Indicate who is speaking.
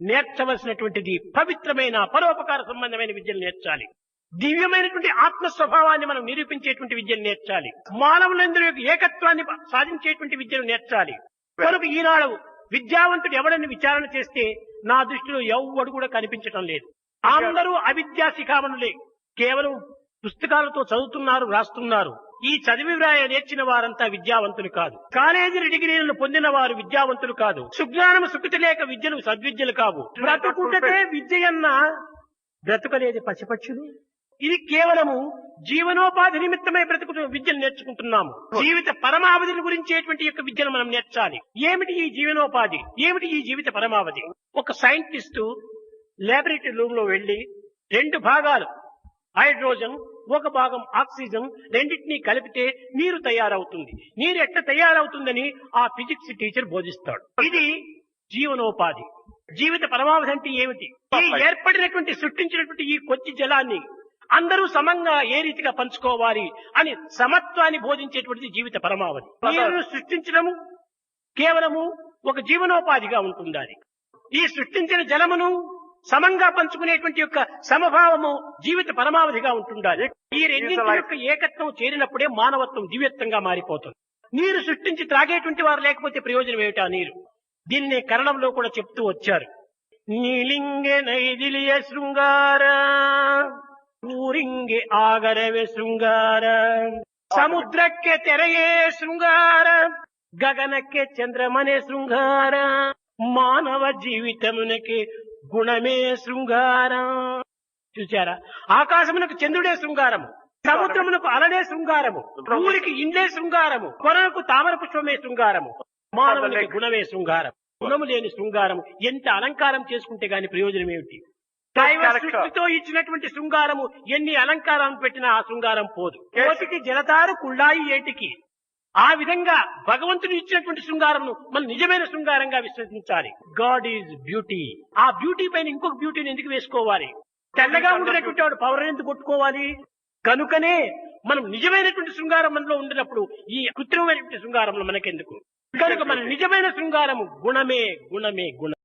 Speaker 1: నేర్చవలసినటువంటిది పవిత్రమైన పరోపకార సంబంధమైన విద్యను నేర్చాలి. దివ్యమైనటువంటి ఆత్మ స్వభావాన్ని మనం నిరూపించేటువంటి విద్యను నేర్చాలి. మానవులందరి యొక్క ఏకత్వాన్ని సాధించేటువంటి విద్యను నేర్చాలి. కనుక ఈనాడు విద్యావంతుడు ఎవడని విచారణ చేస్తే నా దృష్టిలో ఎవ్వడు కూడా కనిపించటం లేదు. అందరూ అవిద్యా శిఖామణులే కేవలం పుస్తకాలతో చదువుతున్నారు వ్రాస్తున్నారు ఈ చదివి వ్రాయ నేర్చిన వారంతా విద్యావంతులు కాదు. కాలేజీ డిగ్రీలను పొందిన వారు విద్యావంతులు కాదు. సుజ్ఞానము సుఖిత లేక విద్యలు సద్విద్యలు కావు. బ్రతుకుంటే విద్యయన్న బ్రతుకలేని పసిపక్షులు. ఇది కేవలము జీవనోపాధి నిమిత్తమై బ్రతుకు విద్యను నేర్చుకుంటున్నాము. జీవిత పరమావధిని గురించేటువంటి యొక్క విద్యను మనం నేర్చాలి. ఏమిటి ఈ జీవనోపాధి? ఏమిటి ఈ జీవిత పరమావధి? ఒక సైంటిస్టు లాబొరేటరీ రూమ్లో వెళ్ళి రెండు భాగాలు హైడ్రోజన్ ఒక భాగం ఆక్సిజన్ రెండింటినీ కలిపితే నీరు తయారవుతుంది. నీరు ఎట్లా తయారవుతుందని ఆ ఫిజిక్స్ టీచర్ బోధిస్తాడు. ఇది జీవనోపాధి. జీవిత పరమావధి అంటే ఏమిటి? ఈ ఏర్పడినటువంటి సృష్టించినటువంటి ఈ కొద్ది జలాన్ని అందరూ సమంగా ఏ రీతిగా పంచుకోవాలి అని సమత్వాన్ని బోధించేటువంటిది జీవిత పరమావధి. నీరును సృష్టించడము కేవలము ఒక జీవనోపాధిగా ఉంటుంది అది ఈ సృష్టించిన జలమును సమంగా పంచుకునేటువంటి యొక్క సమభావము జీవిత పరమావధిగా ఉంటుండాలి. ఈ రెండింటి యొక్క ఏకత్వం చేరినప్పుడే మానవత్వం దివ్యత్వంగా మారిపోతుంది. నీరు సృష్టించి త్రాగేటువంటి వారు లేకపోతే ప్రయోజనం ఏమిటా నీరు? దీన్ని కరణంలో కూడా చెప్తూ వచ్చారు. నీలింగే నైదిలియ శృంగార ఊరింగే ఆగరవే శృంగార సముద్రಕ್ಕೆ ತೆರೆಯೇ శృంగార ಗಗನಕ್ಕೆ చంద్రమనే ಶೃಂಗಾರ మానవ ಜೀವಿತಮುನಕ್ಕೆ గుణమే శృంగారం. చూచారా? ఆకాశమునకు చంద్రుడే శృంగారము. సముద్రమునకు అలనే శృంగారము. ఊరికి ఇండ్లే శృంగారము. కొనకు తామర పుష్పమే శృంగారము. మానవునికి గుణమే శృంగారం. గుణము లేని శృంగారం. ఎంత అలంకారం చేసుకుంటే గాని ప్రయోజనం ఏమిటి? దైవ సృష్టితో ఇచ్చినటువంటి శృంగారము ఎన్ని అలంకారాలు పెట్టినా ఆ శృంగారం పోదు. కోటికి జలతారు కుళ్ళాయి ఏటికి? ఆ విధంగా భగవంతుడు ఇచ్చినటువంటి శృంగారమును మనం నిజమైన శృంగారంగా విశ్వసించాలి. గాడ్ ఈజ్ బ్యూటీ ఆ బ్యూటీ పైన ఇంకొక బ్యూటీని ఎందుకు వేసుకోవాలి? తెల్లగా ఉండినటువంటి వాడు పవర్ ఎందుకు కొట్టుకోవాలి? కనుకనే మనం నిజమైనటువంటి శృంగారం మనలో ఉండినప్పుడు ఈ కృత్రిమమైనటువంటి శృంగారంలో మనకెందుకు? కనుక మన నిజమైన శృంగారము గుణమే గుణమే గుణం